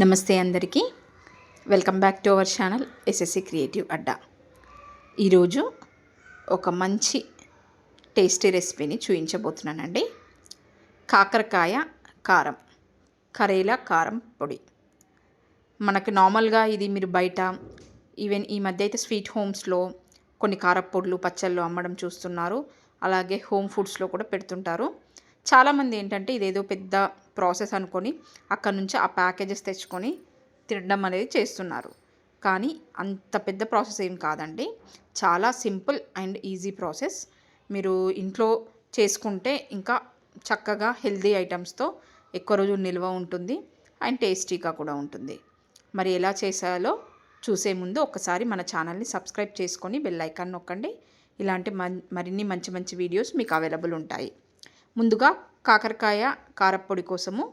నమస్తే అందరికీ. Welcome back to our channel SSC creative Adda ఈరోజు ఒక మంచి టేస్టీ రెసిపీని చూపించబోతున్నానండి కాకరకాయ కారం కరేలా కారం పొడి. మనకు నార్మల్గా ఇది మీరు బయట ఈవెన్ ఈ మధ్య అయితే స్వీట్ హోమ్స్లో కొన్ని కారపొడులు పచ్చళ్ళు అమ్మడం చూస్తున్నారు. అలాగే హోమ్ ఫుడ్స్లో కూడా పెడుతుంటారు. చాలామంది ఏంటంటే ఇదేదో పెద్ద ప్రాసెస్ అనుకొని అక్కడ నుంచి ఆ ప్యాకేజెస్ తెచ్చుకొని తినడం అనేది చేస్తున్నారు. కానీ అంత పెద్ద ప్రాసెస్ ఏం కాదండి. చాలా సింపుల్ అండ్ ఈజీ ప్రాసెస్. మీరు ఇంట్లో చేసుకుంటే ఇంకా చక్కగా హెల్దీ ఐటమ్స్తో ఎక్కువ రోజులు నిల్వ ఉంటుంది అండ్ టేస్టీగా కూడా ఉంటుంది. మరి ఎలా చేసాలో చూసే ముందు ఒకసారి మన ఛానల్ని సబ్స్క్రైబ్ చేసుకొని బెల్ ఐకాన్ నొక్కండి. ఇలాంటి మరిన్ని మంచి మంచి వీడియోస్ మీకు అవైలబుల్ ఉంటాయి. ముందుగా కాకరకాయ కారప్పొడి కోసము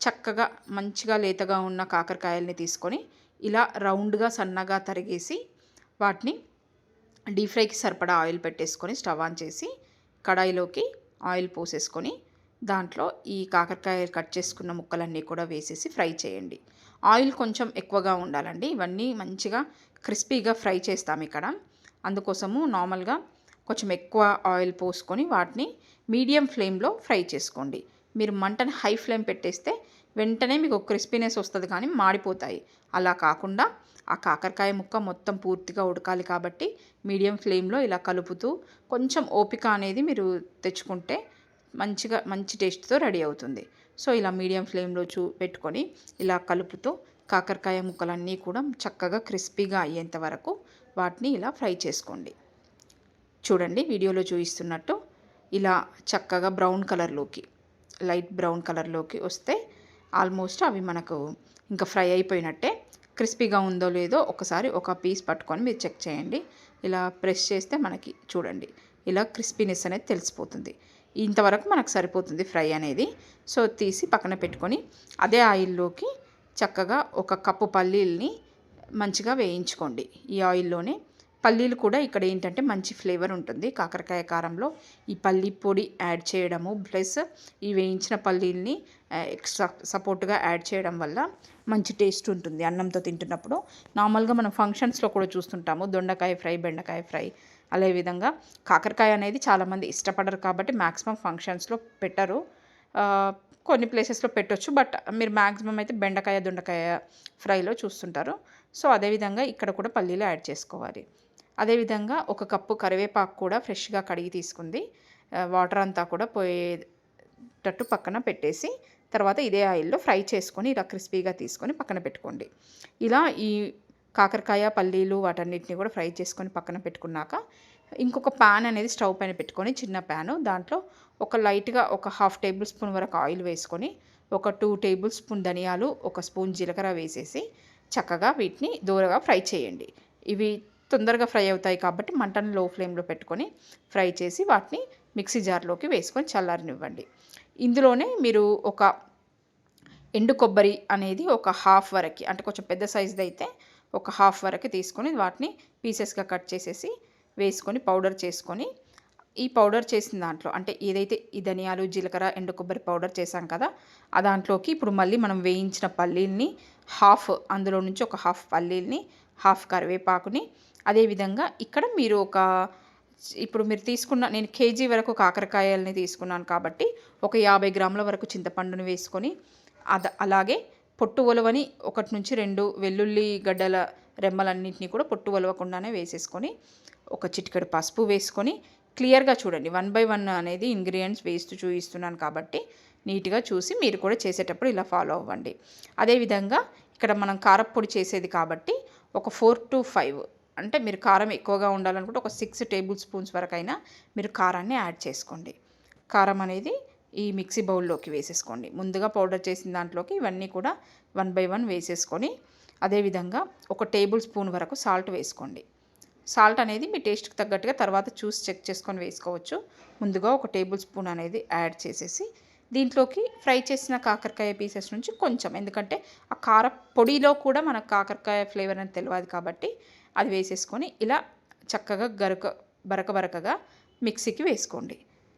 చక్కగా మంచిగా లేతగా ఉన్న కాకరకాయల్ని తీసుకొని ఇలా రౌండ్గా సన్నగా తరిగేసి వాటిని డీప్ ఫ్రైకి సరిపడా ఆయిల్ పెట్టేసుకొని స్టవ్ ఆన్ చేసి కడాయిలోకి ఆయిల్ పోసేసుకొని దాంట్లో ఈ కాకరకాయ కట్ చేసుకున్న ముక్కలన్నీ కూడా వేసేసి ఫ్రై చేయండి. ఆయిల్ కొంచెం ఎక్కువగా ఉండాలండి. ఇవన్నీ మంచిగా క్రిస్పీగా ఫ్రై చేస్తాం ఇక్కడ. అందుకోసము నార్మల్గా కొంచెం ఎక్కువ ఆయిల్ పోసుకొని వాటిని మీడియం ఫ్లేమ్లో ఫ్రై చేసుకోండి. మీరు మంటను హై ఫ్లేమ్ పెట్టేస్తే వెంటనే మీకు క్రిస్పీనెస్ వస్తుంది కానీ మాడిపోతాయి. అలా కాకుండా ఆ కాకరకాయ ముక్క మొత్తం పూర్తిగా ఉడకాలి కాబట్టి మీడియం ఫ్లేమ్లో ఇలా కలుపుతూ కొంచెం ఓపిక అనేది మీరు తెచ్చుకుంటే మంచిగా మంచి టేస్ట్తో రెడీ అవుతుంది. సో ఇలా మీడియం ఫ్లేమ్లో చూ పెట్టుకొని ఇలా కలుపుతూ కాకరకాయ ముక్కలన్నీ కూడా చక్కగా క్రిస్పీగా అయ్యేంత వరకు వాటిని ఇలా ఫ్రై చేసుకోండి. చూడండి వీడియోలో చూపిస్తున్నట్టు ఇలా చక్కగా బ్రౌన్ కలర్లోకి లైట్ బ్రౌన్ కలర్లోకి వస్తే ఆల్మోస్ట్ అవి మనకు ఇంకా ఫ్రై అయిపోయినట్టే. క్రిస్పీగా ఉందో లేదో ఒకసారి ఒక పీస్ పట్టుకొని మీరు చెక్ చేయండి. ఇలా ప్రెస్ చేస్తే మనకి చూడండి ఇలా క్రిస్పీనెస్ అనేది తెలిసిపోతుంది. ఇంతవరకు మనకు సరిపోతుంది ఫ్రై అనేది. సో తీసి పక్కన పెట్టుకొని అదే ఆయిల్లోకి చక్కగా ఒక కప్పు పల్లీల్ని మంచిగా వేయించుకోండి. ఈ ఆయిల్లోనే పల్లీలు కూడా ఇక్కడ ఏంటంటే మంచి ఫ్లేవర్ ఉంటుంది. కాకరకాయ కారంలో ఈ పల్లీ పొడి యాడ్ చేయడము ప్లస్ ఈ వేయించిన పల్లీల్ని ఎక్స్ట్రా సపోర్ట్గా యాడ్ చేయడం వల్ల మంచి టేస్ట్ ఉంటుంది అన్నంతో తింటున్నప్పుడు. నార్మల్గా మనం ఫంక్షన్స్లో కూడా చూస్తుంటాము దొండకాయ ఫ్రై బెండకాయ ఫ్రై. అదే విధంగా కాకరకాయ అనేది చాలామంది ఇష్టపడరు కాబట్టి మ్యాక్సిమం ఫంక్షన్స్లో పెట్టరు. కొన్ని ప్లేసెస్లో పెట్టొచ్చు బట్ మీరు మ్యాక్సిమం అయితే బెండకాయ దొండకాయ ఫ్రైలో చూస్తుంటారు. సో అదేవిధంగా ఇక్కడ కూడా పల్లీలు యాడ్ చేసుకోవాలి. అదేవిధంగా ఒక కప్పు కరివేపాకు కూడా ఫ్రెష్గా కడిగి తీసుకుంది. వాటర్ అంతా కూడా పోయేటట్టు పక్కన పెట్టేసి తర్వాత ఇదే ఆయిల్లో ఫ్రై చేసుకొని ఇలా క్రిస్పీగా తీసుకొని పక్కన పెట్టుకోండి. ఇలా ఈ కాకరకాయ పల్లీలు వాటన్నిటిని కూడా ఫ్రై చేసుకొని పక్కన పెట్టుకున్నాక ఇంకొక ప్యాన్ అనేది స్టవ్ పైన పెట్టుకొని చిన్న ప్యాను దాంట్లో ఒక లైట్గా ఒక హాఫ్ టేబుల్ స్పూన్ వరకు ఆయిల్ వేసుకొని ఒక టూ టేబుల్ స్పూన్ ధనియాలు ఒక స్పూన్ జీలకర్ర వేసేసి చక్కగా వీటిని దూరగా ఫ్రై చేయండి. ఇవి తొందరగా ఫ్రై అవుతాయి కాబట్టి మంటను లో ఫ్లేమ్లో పెట్టుకొని ఫ్రై చేసి వాటిని మిక్సీ జార్లోకి వేసుకొని చల్లారనివ్వండి. ఇందులోనే మీరు ఒక ఎండు కొబ్బరి అనేది ఒక హాఫ్ వరకు అంటే కొంచెం పెద్ద సైజుది అయితే ఒక హాఫ్ వరకు తీసుకొని వాటిని పీసెస్గా కట్ చేసేసి వేసుకొని పౌడర్ చేసుకొని ఈ పౌడర్ చేసిన దాంట్లో అంటే ఏదైతే ఈ ధనియాలు జీలకర్ర ఎండు కొబ్బరి పౌడర్ చేసాం కదా ఆ దాంట్లోకి ఇప్పుడు మళ్ళీ మనం వేయించిన పల్లీల్ని హాఫ్ అందులో నుంచి ఒక హాఫ్ పల్లీల్ని హాఫ్ కరివేపాకుని అదేవిధంగా ఇక్కడ మీరు ఒక ఇప్పుడు మీరు తీసుకున్న నేను కేజీ వరకు కాకరకాయలని తీసుకున్నాను కాబట్టి ఒక యాభై గ్రాముల వరకు చింతపండుని వేసుకొని అద అలాగే పొట్టు ఒలవని ఒకటి నుంచి రెండు వెల్లుల్లి గడ్డల రెమ్మలన్నింటినీ కూడా పొట్టు ఒలవకుండానే వేసేసుకొని ఒక చిటికెడు పసుపు వేసుకొని క్లియర్గా చూడండి. వన్ బై వన్ అనేది ఇంగ్రీడియంట్స్ వేస్తూ చూపిస్తున్నాను కాబట్టి నీట్గా చూసి మీరు కూడా చేసేటప్పుడు ఇలా ఫాలో అవ్వండి. అదేవిధంగా ఇక్కడ మనం కారప్పొడి చేసేది కాబట్టి ఒక ఫోర్ టు ఫైవ్ అంటే మీరు కారం ఎక్కువగా ఉండాలనుకుంటే ఒక సిక్స్ టేబుల్ స్పూన్స్ వరకు అయినా మీరు కారాన్ని యాడ్ చేసుకోండి. కారం అనేది ఈ మిక్సీ బౌల్లోకి వేసేసుకోండి. ముందుగా పౌడర్ చేసిన దాంట్లోకి ఇవన్నీ కూడా వన్ బై వన్ వేసేసుకొని అదేవిధంగా ఒక టేబుల్ స్పూన్ వరకు సాల్ట్ వేసుకోండి. సాల్ట్ అనేది మీ టేస్ట్కి తగ్గట్టుగా తర్వాత చూసి చెక్ చేసుకొని వేసుకోవచ్చు. ముందుగా ఒక టేబుల్ స్పూన్ అనేది యాడ్ చేసేసి దీంట్లోకి ఫ్రై చేసిన కాకరకాయ పీసెస్ నుంచి కొంచెం ఎందుకంటే ఆ కార పొడిలో కూడా మనకు కాకరకాయ ఫ్లేవర్ అని తెలియదు కాబట్టి అది వేసేసుకొని ఇలా చక్కగా గరక బరక బరకగా మిక్సీకి వేసుకోండి.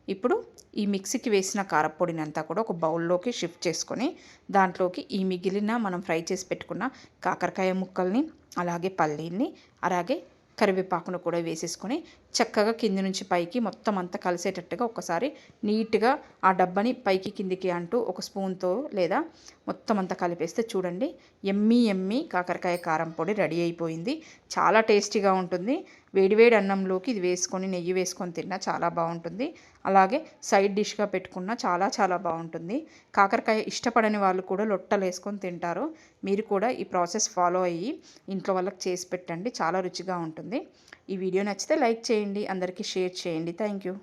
ఇప్పుడు ఈ మిక్సీకి వేసిన కారపొడిని అంతా కూడా ఒక బౌల్లోకి షిఫ్ట్ చేసుకొని దాంట్లోకి ఈ మిగిలిన మనం ఫ్రై చేసి పెట్టుకున్న కాకరకాయ ముక్కల్ని అలాగే పల్లీని అలాగే కరివేపాకును కూడా వేసేసుకొని చక్కగా కింది నుంచి పైకి మొత్తం అంతా కలిసేటట్టుగా ఒకసారి నీట్గా ఆ డబ్బాని పైకి కిందికి అంటూ ఒక స్పూన్తో లేదా మొత్తం అంతా కలిపేస్తే చూడండి ఎమ్మి ఎమ్మి కాకరకాయ కారం పొడి రెడీ అయిపోయింది. చాలా టేస్టీగా ఉంటుంది. వేడివేడి అన్నంలోకి ఇది వేసుకొని నెయ్యి వేసుకొని తిన్నా చాలా బాగుంటుంది. అలాగే సైడ్ డిష్గా పెట్టుకున్నా చాలా చాలా బాగుంటుంది. కాకరకాయ ఇష్టపడని వాళ్ళు కూడా లొట్టలు వేసుకొని తింటారు. మీరు కూడా ఈ ప్రాసెస్ ఫాలో అయ్యి ఇంట్లో వాళ్ళకి చేసి పెట్టండి. చాలా రుచిగా ఉంటుంది. ఈ వీడియో నచ్చితే లైక్ చేయండి అందరికీ షేర్ చేయండి. Thank you.